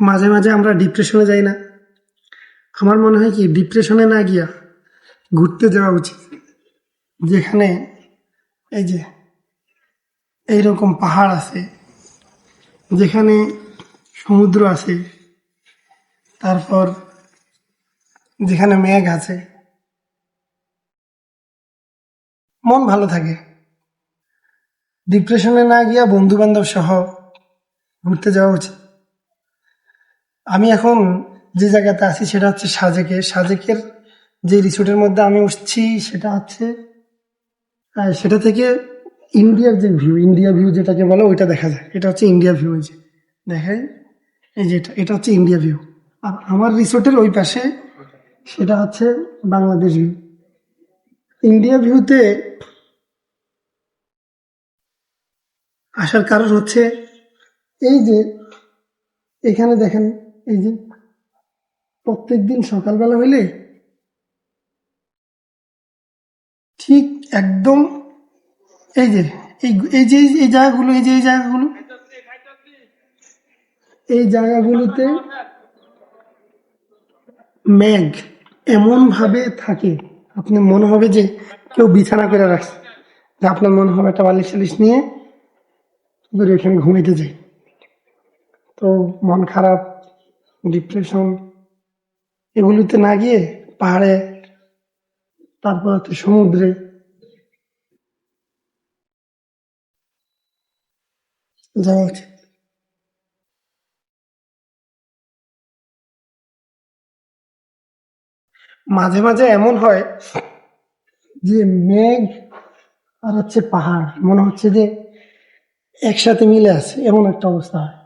মাঝে মাঝে আমরা ডিপ্রেশনে যাই না। আমার মনে হয় কি ডিপ্রেশনে না গিয়া ঘুরতে যাওয়া উচিত। যেখানে এই যে এইরকম পাহাড় আছে, যেখানে সমুদ্র আছে, তারপর যেখানে মেঘ আছে, মন ভালো থাকে। ডিপ্রেশনে না গিয়া বন্ধু বান্ধব সহ ঘুরতে যাওয়া উচিত। আমি এখন যে জায়গাতে আছি সেটা হচ্ছে সাজেকে। সাজেকের যে রিসোর্টের মধ্যে আমি উঠছি সেটা হচ্ছে সেটা থেকে ইন্ডিয়ার যে ভিউ ইন্ডিয়া ভিউ যেটাকে বলো ওইটা দেখা যায়। এটা হচ্ছে ইন্ডিয়া ভিউ এই যে। দেখাই, এই যে এটা এটা হচ্ছে ইন্ডিয়া ভিউ আর আমার রিসোর্টের ওই পাশে সেটা হচ্ছে বাংলাদেশ ভিউ ইন্ডিয়া ভিউতে আসার কারণ হচ্ছে এই যে, এখানে দেখেন এই যে প্রত্যেক দিন সকালবেলা হইলে ঠিক একদম এই যে এই যে, এই জায়গাগুলো, এই যে, এই জায়গাগুলো, এই জায়গাগুলোতে মেঘ এমন ভাবে থাকে, আপনার মনে হবে যে কেউ বিছানা করে রাখছে, যে আপনার মনে হবে একটা বালিশ টালিশ নিয়ে এখানে ঘুমাইতে যাই তো মন খারাপ ডিপ্রেশন এগুলোতে না গিয়ে পাহাড়ে, তারপর হচ্ছে সমুদ্রে। যাওয়া উচিত মাঝে মাঝে এমন হয় যে মেঘ আর হচ্ছে পাহাড়, মনে হচ্ছে যে একসাথে মিলে আছে, এমন একটা অবস্থা হয়।